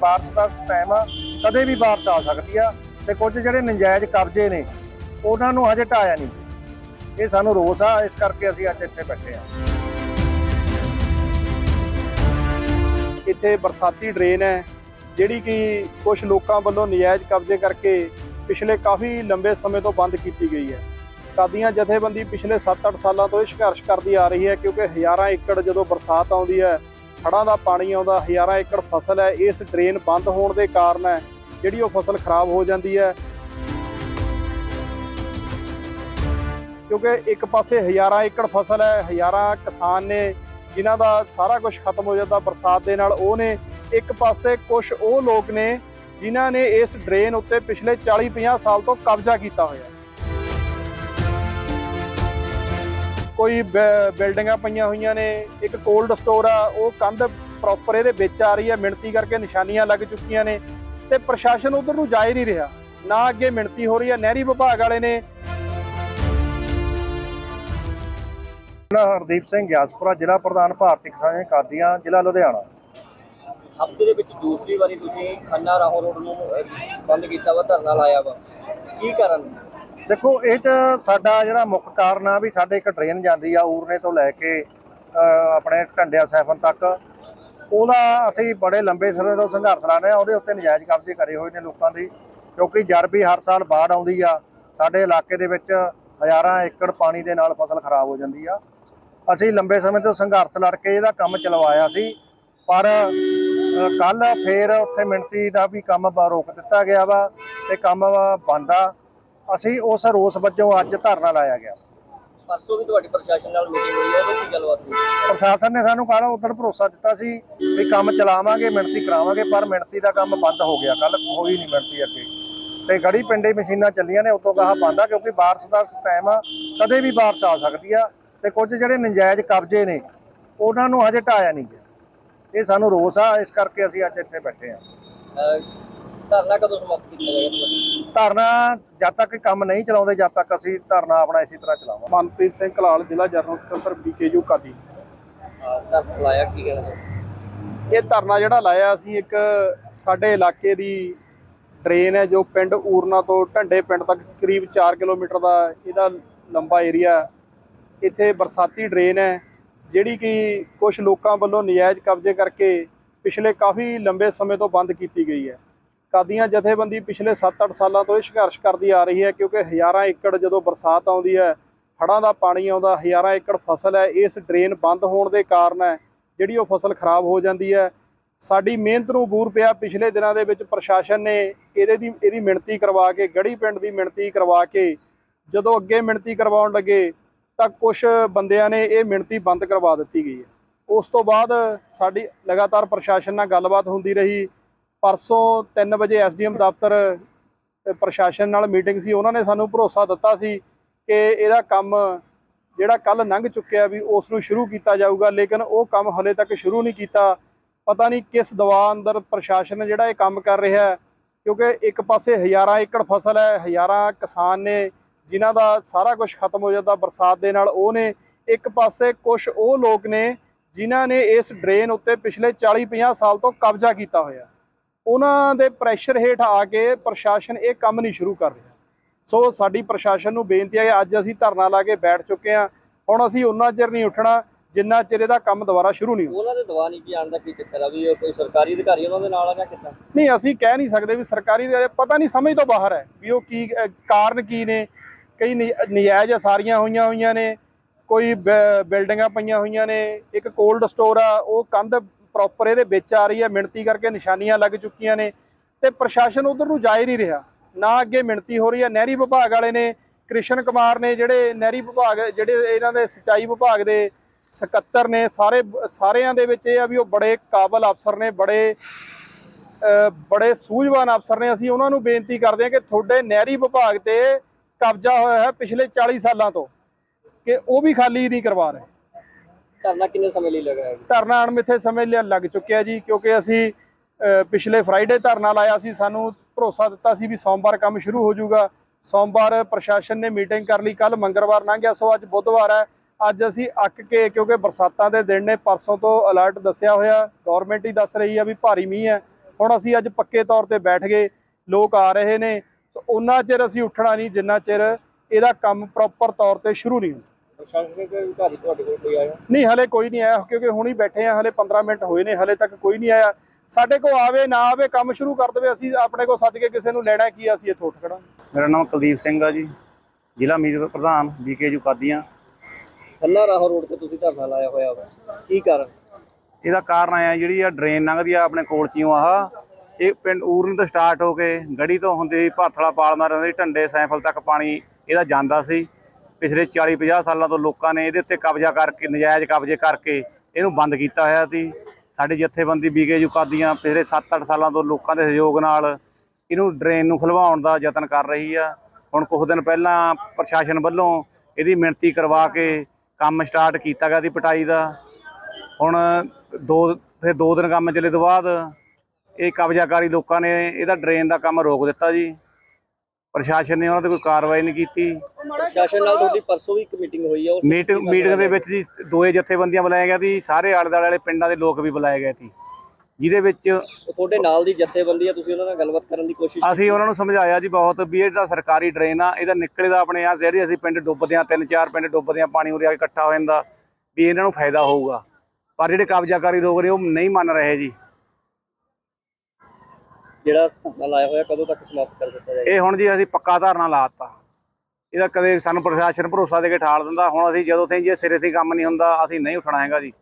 ਬਾਰਿਸ਼ ਦਾ ਟਾਈਮ ਆ, ਕਦੇ ਵੀ ਬਾਰਿਸ਼ ਆ ਸਕਦੀ ਆ। ਤੇ ਕੁਝ ਜਿਹੜੇ ਨਜਾਇਜ਼ ਕਬਜ਼ੇ ਨੇ, ਉਹਨਾਂ ਨੂੰ ਹਜੇ ਢਾਇਆ ਨਹੀਂ। ਇਹ ਸਾਨੂੰ ਰੋਸ ਆ, ਇਸ ਕਰਕੇ ਅਸੀਂ ਅੱਜ ਇੱਥੇ ਬੈਠੇ ਆ। ਇੱਥੇ ਬਰਸਾਤੀ ਡਰੇਨ ਹੈ, ਜਿਹੜੀ ਕਿ ਕੁਝ ਲੋਕਾਂ ਵੱਲੋਂ ਨਜਾਇਜ਼ ਕਬਜ਼ੇ ਕਰਕੇ ਪਿਛਲੇ ਕਾਫੀ ਲੰਬੇ ਸਮੇਂ ਤੋਂ ਬੰਦ ਕੀਤੀ ਗਈ ਹੈ। ਕਾਦੀਆਂ ਜਥੇਬੰਦੀ ਪਿਛਲੇ 7-8 ਸਾਲਾਂ ਤੋਂ ਇਹ ਸੰਘਰਸ਼ ਕਰਦੀ ਆ ਰਹੀ ਹੈ, ਕਿਉਂਕਿ ਹਜ਼ਾਰਾਂ ਏਕੜ ਜਦੋਂ ਬਰਸਾਤ ਆਉਂਦੀ ਹੈ ਹੜ੍ਹਾਂ ਦਾ ਪਾਣੀ ਆਉਂਦਾ, ਹਜ਼ਾਰਾਂ ਏਕੜ ਫਸਲ ਹੈ, ਇਸ ਡਰੇਨ ਬੰਦ ਹੋਣ ਦੇ ਕਾਰਨ ਹੈ, ਜਿਹੜੀ ਉਹ ਫਸਲ ਖਰਾਬ ਹੋ ਜਾਂਦੀ ਹੈ ਕਿਉਂਕਿ ਇੱਕ ਪਾਸੇ ਹਜ਼ਾਰਾਂ ਏਕੜ ਫਸਲ ਹੈ, ਹਜ਼ਾਰਾਂ ਕਿਸਾਨ ਨੇ, ਜਿਨ੍ਹਾਂ ਦਾ ਸਾਰਾ ਕੁਝ ਖਤਮ ਹੋ ਜਾਂਦਾ ਬਰਸਾਤ ਦੇ ਨਾਲ, ਉਹ ਨੇ ਇੱਕ ਪਾਸੇ ਕੁਝ ਉਹ ਲੋਕ ਨੇ, ਜਿਨ੍ਹਾਂ ਨੇ ਇਸ ਡਰੇਨ ਉੱਤੇ ਪਿਛਲੇ 40-50 ਸਾਲ ਤੋਂ ਕਬਜ਼ਾ ਕੀਤਾ ਹੋਇਆ ਹੈ। ਕੋਈ ਬਿਲਡਿੰਗਾਂ ਪਈਆਂ ਹੋਈਆਂ ਨੇ ਇੱਕ ਕੋਲਡ ਸਟੋਰ ਆ ਉਹ ਕੰਧ ਪ੍ਰੋਪਰ ਇਹਦੇ ਵਿੱਚ ਆ ਰਹੀ ਹੈ ਮਿਣਤੀ ਕਰਕੇ ਨਿਸ਼ਾਨੀਆਂ ਲੱਗ ਚੁੱਕੀਆਂ ਨੇ ਤੇ ਪ੍ਰਸ਼ਾਸਨ ਉਧਰ ਨੂੰ ਜਾ ਹੀ ਨਹੀਂ ਰਿਹਾ। ਨਾ ਅੱਗੇ ਮਿਣਤੀ ਹੋ ਰਹੀ ਹੈ ਨਹਿਰੀ ਵਿਭਾਗ ਵਾਲੇ ਨੇ ਮੈਂ ਹਰਦੀਪ ਸਿੰਘ ਗਿਆਸਪੁਰਾ ਜ਼ਿਲ੍ਹਾ ਪ੍ਰਧਾਨ ਭਾਰਤੀ ਕਿਸਾਨ ਕਾਦੀਆਂ ਜ਼ਿਲ੍ਹਾ ਲੁਧਿਆਣਾ। ਹਫ਼ਤੇ ਦੇ ਵਿੱਚ ਦੂਸਰੀ ਵਾਰੀ ਤੁਸੀਂ ਖੰਨਾ ਰਾਹੋਂ ਰੋਡ ਨੂੰ ਬੰਦ ਕੀਤਾ ਵਾ ਧਰਨਾ ਲਾਇਆ ਵਾ। ਕੀ ਕਾਰਨ? ਦੇਖੋ, ਇਹ ਚ ਸਾਡਾ ਜਿਹੜਾ ਮੁੱਖ ਕਾਰਨ ਆ ਵੀ ਸਾਡੇ ਇੱਕ ਟ੍ਰੇਨ ਜਾਂਦੀ ਆ ਊਰਨੇ ਤੋਂ ਲੈ ਕੇ ਆਪਣੇ ਢੰਡਿਆ ਸੈਫਨ ਤੱਕ। ਉਹਦਾ ਅਸੀਂ ਬੜੇ ਲੰਬੇ ਸਮੇਂ ਤੋਂ ਸੰਘਰਸ਼ ਲਾ ਰਹੇ ਆ, ਉਹਦੇ ਉੱਤੇ ਨਜਾਇਜ਼ ਕਬਜ਼ੇ ਕਰੇ ਹੋਏ ਨੇ ਲੋਕਾਂ ਦੀ, ਕਿਉਂਕਿ ਜਰਬੀ ਹਰ ਸਾਲ ਬਾੜ ਆਉਂਦੀ ਆ। ਸਾਡੇ ਇਲਾਕੇ ਦੇ ਵਿੱਚ ਹਜ਼ਾਰਾਂ ਏਕੜ ਪਾਣੀ ਦੇ ਨਾਲ ਫਸਲ ਖਰਾਬ ਹੋ ਜਾਂਦੀ ਆ। ਅਸੀਂ ਲੰਬੇ ਸਮੇਂ ਤੋਂ ਸੰਘਰਸ਼ ਲੜ ਕੇ ਇਹਦਾ ਕੰਮ ਚਲਵਾਇਆ ਸੀ, ਪਰ ਕੱਲ ਫੇਰ ਉੱਥੇ ਮਿਣਤੀ ਦਾ ਵੀ ਕੰਮ ਰੋਕ ਦਿੱਤਾ ਗਿਆ ਵਾ, ਤੇ ਕੰਮ ਬੰਦ ਆ। ਅਸੀਂ ਉਸ ਰੋਸ ਵਜੋਂ ਅੱਜ ਧਰਨਾ ਲਾਇਆ ਗਿਆ। ਪਰਸੋਂ ਵੀ ਤੁਹਾਡੀ ਪ੍ਰਸ਼ਾਸਨ ਨਾਲ ਮੀਟਿੰਗ ਹੋਈ ਹੈ ਉਹਦੇ ਕੀ ਗੱਲਬਾਤ ਹੋਈ? ਪ੍ਰਸ਼ਾਸਨ ਨੇ ਸਾਨੂੰ ਕੱਲ ਉਦੋਂ ਭਰੋਸਾ ਦਿੱਤਾ ਸੀ ਵੀ ਕੰਮ ਚਲਾਵਾਂਗੇ ਮਿਣਤੀ ਕਰਾਵਾਂਗੇ ਪਰ ਮਿਣਤੀ ਦਾ ਕੰਮ ਬੰਦ ਹੋ ਗਿਆ। ਕੱਲ ਹੋਈ ਨਹੀਂ ਮਿਣਤੀ ਅੱਗੇ। ਤੇ ਗੜੀ ਪਿੰਡੇ ਮਸ਼ੀਨਾਂ ਚੱਲੀਆਂ ਨੇ ਉਦੋਂ ਗਾਹ ਬੰਦ ਆ ਕਿਉਂਕਿ ਬਾਰਿਸ਼ ਦਾ ਟਾਈਮ ਆ ਕਦੇ ਵੀ ਬਾਰਿਸ਼ ਆ ਸਕਦੀ ਆ। ਤੇ ਕੁਝ ਜਿਹੜੇ ਨਜਾਇਜ਼ ਕਬਜ਼ੇ ਨੇ ਉਹਨਾਂ ਨੂੰ ਹਜੇ ਢਾਇਆ ਨਹੀਂ ਗਿਆ। ਇਹ ਸਾਨੂੰ ਰੋਸ ਆ ਇਸ ਕਰਕੇ ਅਸੀਂ ਅੱਜ ਇੱਥੇ ਬੈਠੇ ਆ। ਧਰਨਾ ਕਦੋਂ ਸਮਾਪਤ ਕੀਤਾ ਜਾਏਗਾ? ਧਰਨਾ ਜਦ ਤੱਕ ਕੰਮ ਨਹੀਂ ਚਲਾਉਂਦੇ ਜਦ ਤੱਕ ਅਸੀਂ ਧਰਨਾ ਆਪਣਾ ਇਸੇ ਤਰ੍ਹਾਂ ਚਲਾਵਾਂਗੇ ਮਨਪ੍ਰੀਤ ਸਿੰਘ ਕਲਾਲ ਜ਼ਿਲ੍ਹਾ ਜਨਰਲ ਸਕੱਤਰ ਬੀਕੇਯੂ ਕਾਦੀ ਅਹ, ਧਰਨਾ ਲਾਇਆ ਕੀ ਕਹਿਣਾ ਚਾਹੁੰਦੇ? ਇਹ ਧਰਨਾ ਜਿਹੜਾ ਲਾਇਆ ਅਸੀਂ ਇੱਕ ਸਾਡੇ ਇਲਾਕੇ ਦੀ ਡਰੇਨ ਹੈ ਜੋ ਪਿੰਡ ਊਰਨਾ ਤੋਂ ਢੰਡੇ ਪਿੰਡ ਤੱਕ ਕਰੀਬ 4 ਕਿਲੋਮੀਟਰ ਦਾ ਇਹਦਾ ਲੰਬਾ ਏਰੀਆ ਇੱਥੇ ਬਰਸਾਤੀ ਡਰੇਨ ਹੈ ਜਿਹੜੀ ਕਿ ਕੁਝ ਲੋਕਾਂ ਵੱਲੋਂ ਨਜਾਇਜ਼ ਕਬਜ਼ੇ ਕਰਕੇ ਪਿਛਲੇ ਕਾਫੀ ਲੰਬੇ ਸਮੇਂ ਤੋਂ ਬੰਦ ਕੀਤੀ ਗਈ ਹੈ ਕਾਦੀਆਂ ਜਥੇਬੰਦੀ ਪਿਛਲੇ 7-8 ਸਾਲਾਂ ਤੋਂ ਇਹ ਸੰਘਰਸ਼ ਕਰਦੀ ਆ ਰਹੀ ਹੈ ਕਿਉਂਕਿ ਹਜ਼ਾਰਾਂ ਏਕੜ ਜਦੋਂ ਬਰਸਾਤ ਆਉਂਦੀ ਹੈ, ਹੜ੍ਹਾਂ ਦਾ ਪਾਣੀ ਆਉਂਦਾ, ਹਜ਼ਾਰਾਂ ਏਕੜ ਫਸਲ ਹੈ, ਇਸ ਡਰੇਨ ਬੰਦ ਹੋਣ ਦੇ ਕਾਰਨ ਹੈ, ਜਿਹੜੀ ਉਹ ਫਸਲ ਖਰਾਬ ਹੋ ਜਾਂਦੀ ਹੈ। ਸਾਡੀ ਮਿਹਨਤ ਨੂੰ ਬੂਰ ਪਿਆ ਪਿਛਲੇ ਦਿਨਾਂ ਦੇ ਵਿੱਚ ਪ੍ਰਸ਼ਾਸਨ ਨੇ ਇਹਦੇ ਦੀ, ਇਹਦੀ ਮਿਣਤੀ ਕਰਵਾ ਕੇ, ਗੜੀ ਪਿੰਡ ਦੀ ਮਿਣਤੀ ਕਰਵਾ ਕੇ, ਜਦੋਂ ਅੱਗੇ ਮਿਣਤੀ ਕਰਵਾਉਣ ਲੱਗੇ, ਤਾਂ ਕੁਝ ਬੰਦਿਆਂ ਨੇ ਇਹ ਮਿਣਤੀ ਬੰਦ ਕਰਵਾ ਦਿੱਤੀ ਗਈ ਹੈ। ਉਸ ਤੋਂ ਬਾਅਦ ਸਾਡੀ ਲਗਾਤਾਰ ਪ੍ਰਸ਼ਾਸਨ ਨਾਲ ਗੱਲਬਾਤ ਹੁੰਦੀ ਰਹੀ। ਪਰਸੋਂ 3 ਵਜੇ ਐਸਡੀਐਮ ਦਫ਼ਤਰ ਪ੍ਰਸ਼ਾਸਨ ਨਾਲ ਮੀਟਿੰਗ ਸੀ, ਉਹਨਾਂ ਨੇ ਸਾਨੂੰ ਭਰੋਸਾ ਦਿੱਤਾ ਸੀ ਕਿ ਇਹਦਾ ਕੰਮ ਜਿਹੜਾ ਕੱਲ ਲੰਘ ਚੁੱਕਿਆ ਵੀ ਉਸ ਨੂੰ ਸ਼ੁਰੂ ਕੀਤਾ ਜਾਊਗਾ, ਲੇਕਿਨ ਉਹ ਕੰਮ ਹਲੇ ਤੱਕ ਸ਼ੁਰੂ ਨਹੀਂ ਕੀਤਾ। ਪਤਾ ਨਹੀਂ ਕਿਸ ਦਵਾ ਅੰਦਰ ਪ੍ਰਸ਼ਾਸਨ ਜਿਹੜਾ ਇਹ ਕੰਮ ਕਰ ਰਿਹਾ ਹੈ, ਕਿਉਂਕਿ ਇੱਕ ਪਾਸੇ ਹਜ਼ਾਰਾਂ ਏਕੜ ਫਸਲ ਹੈ, ਹਜ਼ਾਰਾਂ ਕਿਸਾਨ ਨੇ, ਜਿਨ੍ਹਾਂ ਦਾ ਸਾਰਾ ਕੁਝ ਖਤਮ ਹੋ ਜਾਂਦਾ ਬਰਸਾਤ ਦੇ ਨਾਲ, ਉਹ ਨੇ ਇੱਕ ਪਾਸੇ ਕੁਝ ਉਹ ਲੋਕ ਨੇ ਜਿਨ੍ਹਾਂ ਨੇ ਇਸ ਡਰੇਨ ਉੱਤੇ ਪਿਛਲੇ 40-50 ਸਾਲ ਤੋਂ ਕਬਜ਼ਾ ਕੀਤਾ ਹੋਇਆ। ਉਹਨਾਂ ਦੇ ਪ੍ਰੈਸ਼ਰ ਹੇਠ ਆ ਕੇ ਪ੍ਰਸ਼ਾਸਨ ਇਹ ਕੰਮ ਨਹੀਂ ਸ਼ੁਰੂ ਕਰ ਰਿਹਾ। ਸੋ ਸਾਡੀ ਪ੍ਰਸ਼ਾਸਨ ਨੂੰ ਬੇਨਤੀ ਹੈ ਕਿ ਅੱਜ ਅਸੀਂ ਧਰਨਾ ਲਾ ਕੇ ਬੈਠ ਚੁੱਕੇ ਹਾਂ। ਹੁਣ ਅਸੀਂ ਉਹਨਾਂ ਚਿਰ ਨਹੀਂ ਉੱਠਣਾ ਜਿੰਨਾ ਚਿਰ ਇਹਦਾ ਕੰਮ ਦੁਬਾਰਾ ਸ਼ੁਰੂ ਨਹੀਂ ਹੋਊ ਉਹਨਾਂ ਦੇ ਦਵਾ ਨੀਚੇ ਆਉਣ ਦਾ ਕੀ ਚੱਕਰ ਆ ਵੀ ਉਹ ਕੋਈ ਸਰਕਾਰੀ ਅਧਿਕਾਰੀ ਉਹਨਾਂ ਦੇ ਨਾਲ ਆ ਜਾਂ ਕਿੱਦਾਂ? ਨਹੀਂ ਅਸੀਂ ਕਹਿ ਨਹੀਂ ਸਕਦੇ ਵੀ ਸਰਕਾਰੀ ਦੇ ਪਤਾ ਨਹੀਂ ਸਮਝ ਤੋਂ ਬਾਹਰ ਹੈ ਵੀ ਉਹ ਕੀ ਕਾਰਨ ਕੀ ਨੇ। ਕਈ ਨਜਾਇਜ਼ ਸਾਰੀਆਂ ਹੋਈਆਂ ਹੋਈਆਂ ਨੇ ਕੋਈ ਬਿਲਡਿੰਗਾਂ ਪਈਆਂ ਹੋਈਆਂ ਨੇ ਇੱਕ ਕੋਲਡ ਸਟੋਰ ਆ ਉਹ ਕੰਧ ਪ੍ਰੋਪਰ ਇਹਦੇ ਵਿੱਚ ਆ ਰਹੀ ਹੈ, ਮਿਣਤੀ ਕਰਕੇ ਨਿਸ਼ਾਨੀਆਂ ਲੱਗ ਚੁੱਕੀਆਂ ਨੇ ਤੇ ਪ੍ਰਸ਼ਾਸਨ ਉਧਰ ਨੂੰ ਜਾ ਹੀ ਨਹੀਂ ਰਿਹਾ। ਨਾ ਅੱਗੇ ਮਿਣਤੀ ਹੋ ਰਹੀ ਹੈ, ਨਹਿਰੀ ਵਿਭਾਗ ਵਾਲੇ ਨੇ, ਕ੍ਰਿਸ਼ਨ ਕੁਮਾਰ ਨੇ ਜਿਹੜੇ ਨਹਿਰੀ ਵਿਭਾਗ, ਜਿਹੜੇ ਇਹਨਾਂ ਦੇ ਸਿੰਚਾਈ ਵਿਭਾਗ ਦੇ ਸਕੱਤਰ ਨੇ, ਸਾਰੇ ਸਾਰਿਆਂ ਦੇ ਵਿੱਚ ਇਹ ਆ ਵੀ ਉਹ ਬੜੇ ਕਾਬਲ ਅਫਸਰ ਨੇ, ਬੜੇ ਬੜੇ ਸੂਝਵਾਨ ਅਫਸਰ ਨੇ। ਅਸੀਂ ਉਹਨਾਂ ਨੂੰ ਬੇਨਤੀ ਕਰਦੇ ਹਾਂ ਕਿ ਤੁਹਾਡੇ ਨਹਿਰੀ ਵਿਭਾਗ ਤੇ ਕਬਜ਼ਾ ਹੋਇਆ ਹੈ ਪਿਛਲੇ 40 ਸਾਲਾਂ ਤੋਂ, ਕਿ ਉਹ ਵੀ ਖਾਲੀ ਨਹੀਂ ਕਰਵਾ ਰਹੇ। ਧਰਨਾ ਕਿੰਨੇ ਸਮੇਂ ਲਈ ਲਗਾਇਆ ਧਰਨਾ ਅਣਮਿੱਥੇ ਸਮੇਂ ਲਈ ਲੱਗ ਚੁੱਕਿਆ ਜੀ, ਕਿਉਂਕਿ ਅਸੀਂ ਪਿਛਲੇ ਫਰਾਈਡੇ ਧਰਨਾ ਲਾਇਆ ਸੀ, ਸਾਨੂੰ ਭਰੋਸਾ ਦਿੱਤਾ ਸੀ ਵੀ ਸੋਮਵਾਰ ਕੰਮ ਸ਼ੁਰੂ ਹੋ ਜਾਊਗਾ। ਸੋਮਵਾਰ ਪ੍ਰਸ਼ਾਸਨ ਨੇ ਮੀਟਿੰਗ ਕਰ ਲਈ ਕੱਲ ਮੰਗਲਵਾਰ ਲੰਘ ਗਿਆ ਸੋ ਅੱਜ ਬੁੱਧਵਾਰ ਹੈ। ਅੱਜ ਅਸੀਂ ਅੱਕ ਕੇ, ਕਿਉਂਕਿ ਬਰਸਾਤਾਂ ਦੇ ਦਿਨ ਨੇ, ਪਰਸੋਂ ਤੋਂ ਅਲਰਟ ਦੱਸਿਆ ਹੋਇਆ ਗਵਰਨਮੈਂਟ ਹੀ ਦੱਸ ਰਹੀ ਆ ਵੀ ਭਾਰੀ ਮੀਂਹ ਹੈ। ਹੁਣ ਅਸੀਂ ਅੱਜ ਪੱਕੇ ਤੌਰ ਤੇ ਬੈਠ ਗਏ, ਲੋਕ ਆ ਰਹੇ ਨੇ, ਸੋ ਉਹਨਾਂ ਚਿਰ ਅਸੀਂ ਉੱਠਣਾ ਨਹੀਂ, ਜਿੰਨਾ ਚਿਰ ਇਹਦਾ ਕੰਮ ਪ੍ਰੋਪਰ ਤੌਰ ਤੇ ਸ਼ੁਰੂ ਨਹੀਂ ਹੁੰਦਾ। ਪ੍ਰਸ਼ਾਸਨਿਕ ਅਧਿਕਾਰੀ ਤੁਹਾਡੇ ਕੋਲ ਕੋਈ ਆਇਆ ਨਹੀਂ ਹਲੇ ਕੋਈ ਨਹੀਂ ਆਇਆ ਕਿਉਂਕਿ ਹੁਣੀ ਬੈਠੇ ਆ ਹਲੇ 15 ਮਿੰਟ ਹੋਏ ਨੇ ਹਲੇ ਤੱਕ ਕੋਈ ਨਹੀਂ ਆਇਆ। ਸਾਡੇ ਕੋਲ ਆਵੇ ਨਾ ਆਵੇ ਕੰਮ ਸ਼ੁਰੂ ਕਰ ਦੇਵੇ ਅਸੀਂ ਆਪਣੇ ਕੋਲ ਸੱਦ ਕੇ ਕਿਸੇ ਨੂੰ ਲੈਣਾ ਕੀ ਆ, ਅਸੀਂ ਇੱਥੇ ਉੱਠ ਖੜਾਂਗੇ ਮੇਰਾ ਨਾਮ ਕੁਲਦੀਪ ਸਿੰਘ ਆ ਜੀ ਜ਼ਿਲ੍ਹਾ ਮੀਤ ਪ੍ਰਧਾਨ ਬੀਕੇਯੂ ਕਾਦੀਆਂ ਖੰਨਾ ਰਾਹੋਂ ਰੋਡ ਤੇ ਤੁਸੀਂ ਧਰਨਾ ਲਾਇਆ ਹੋਇਆ ਵਾ। ਕੀ ਕਾਰਨ? ਇਹਦਾ ਕਾਰਨ ਆਇਆ ਜਿਹੜੀ ਆ ਡਰੇਨ ਲੰਘਦੀ ਆ ਆਪਣੇ ਕੋਲ ਚੀਓ ਆਹ ਇਹ ਪਿੰਡ ਊਰਨ ਤੋਂ ਸਟਾਰਟ ਹੋ ਕੇ ਗੜੀ ਤੋਂ ਹੁੰਦੇ ਭਾਥਲਾ ਪਾਲਮਾ ਰਹਿੰਦੇ ਢੰਡੇ ਸੈਂਫਲ ਤੱਕ ਪਾਣੀ ਇਹਦਾ ਜਾਂਦਾ ਸੀ। ਪਿਛਲੇ 40 50 ਸਾਲਾਂ ਤੋਂ ਲੋਕਾਂ ਨੇ ਇਹਦੇ ਉੱਤੇ ਕਬਜ਼ਾ ਕਰਕੇ, ਨਜਾਇਜ਼ ਕਬਜ਼ੇ ਕਰਕੇ ਇਹਨੂੰ ਬੰਦ ਕੀਤਾ ਹੋਇਆ ਸੀ। ਸਾਡੀ ਜਥੇਬੰਦੀ ਬੀਕੇਯੂ ਕਾਦੀਆਂ ਪਿਛਲੇ 7-8 ਸਾਲਾਂ ਤੋਂ ਲੋਕਾਂ ਦੇ ਸਹਿਯੋਗ ਨਾਲ ਇਹਨੂੰ ਡਰੇਨ ਨੂੰ ਖੁਲਵਾਉਣ ਦਾ ਯਤਨ ਕਰ ਰਹੀ ਆ। ਹੁਣ ਕੁਝ ਦਿਨ ਪਹਿਲਾਂ ਪ੍ਰਸ਼ਾਸਨ ਵੱਲੋਂ ਇਹਦੀ ਮਿਣਤੀ ਕਰਵਾ ਕੇ ਕੰਮ ਸਟਾਰਟ ਕੀਤਾ ਗਿਆ ਦੀ ਪਟਾਈ ਦਾ। ਹੁਣ ਦੋ, ਫਿਰ ਦੋ ਦਿਨ ਕੰਮ ਚੱਲੇ ਤੋਂ ਬਾਅਦ ਇਹ ਕਬਜ਼ਾਕਾਰੀ ਲੋਕਾਂ ਨੇ ਇਹਦਾ ਡਰੇਨ ਦਾ ਕੰਮ ਰੋਕ ਦਿੱਤਾ ਜੀ। ਪ੍ਰਸ਼ਾਸਨ ਨੇ ਉਹਨਾਂ ਤੇ ਕੋਈ ਕਾਰਵਾਈ ਨਹੀਂ ਕੀਤੀ। ਪ੍ਰਸ਼ਾਸਨ ਨਾਲ ਤੁਹਾਡੀ ਪਰਸੋਂ ਵੀ ਇੱਕ ਮੀਟਿੰਗ ਹੋਈ ਆ ਉਸ ਮੀਟਿੰਗ ਮੀਟਿੰਗ ਦੇ? ਵਿੱਚ ਜੀ ਦੋਏ ਜਥੇਬੰਦੀਆਂ ਬੁਲਾਏ ਗਿਆ ਸੀ ਸਾਰੇ ਆਲੇ ਦੁਆਲੇ ਵਾਲੇ ਪਿੰਡਾਂ ਦੇ ਲੋਕ ਵੀ ਬੁਲਾਏ ਗਏ ਸੀ। ਜਿਹਦੇ ਵਿੱਚ ਤੁਹਾਡੇ ਨਾਲ ਦੀ ਜਥੇਬੰਦੀ ਆ ਤੁਸੀਂ ਉਹਨਾਂ ਨਾਲ ਗੱਲਬਾਤ ਕਰਨ ਦੀ ਕੋਸ਼ਿਸ਼ ਅਸੀਂ ਉਹਨਾਂ ਨੂੰ ਸਮਝਾਇਆ ਜੀ ਬਹੁਤ ਵੀ ਇਹ ਤਾਂ ਸਰਕਾਰੀ ਡਰੇਨ ਆ ਇਹਦਾ ਨਿਕਲੇ ਦਾ ਆਪਣੇ ਆ ਜਿਹੜੀ ਅਸੀਂ ਪਿੰਡ ਡੁੱਬਦੇ ਆ ਤਿੰਨ ਚਾਰ ਪਿੰਡ ਡੁੱਬਦੇ ਆ ਪਾਣੀ ਉਰੇ ਆ ਕੇ ਇਕੱਠਾ ਹੋ ਜਾਂਦਾ ਵੀ ਇਹਨਾਂ ਨੂੰ ਫਾਇਦਾ ਹੋਊਗਾ। ਪਰ ਜਿਹੜੇ ਕਬਜ਼ਾਕਾਰੀ ਲੋਕ ਨੇ ਉਹ ਨਹੀਂ ਮੰਨ ਰਹੇ ਜੀ। ਜਿਹੜਾ ਧਰਨਾ ਲਾਇਆ ਹੋਇਆ ਕਦੋਂ ਤੱਕ ਸਮਾਪਤ ਕਰ ਦਿੱਤਾ ਜਾਏਗਾ? ਇਹ ਹੁਣ ਜੀ ਅਸੀਂ ਪੱਕਾ ਧਾਰਨਾ ਲਾਤਾ। ਇਹਦਾ ਕਦੇ ਸਾਨੂੰ ਪ੍ਰਸ਼ਾਸਨ ਭਰੋਸਾ ਦੇ ਕੇ ਠਾਲ ਦਿੰਦਾ। ਹੁਣ ਅਸੀਂ ਜਦੋਂ ਤਾਈਂ ਜੇ ਸਿਰੇ ਤੇ ਕੰਮ ਨਹੀਂ ਹੁੰਦਾ, ਅਸੀਂ ਨਹੀਂ ਉੱਠਣਾ ਹੈਗਾ ਜੀ।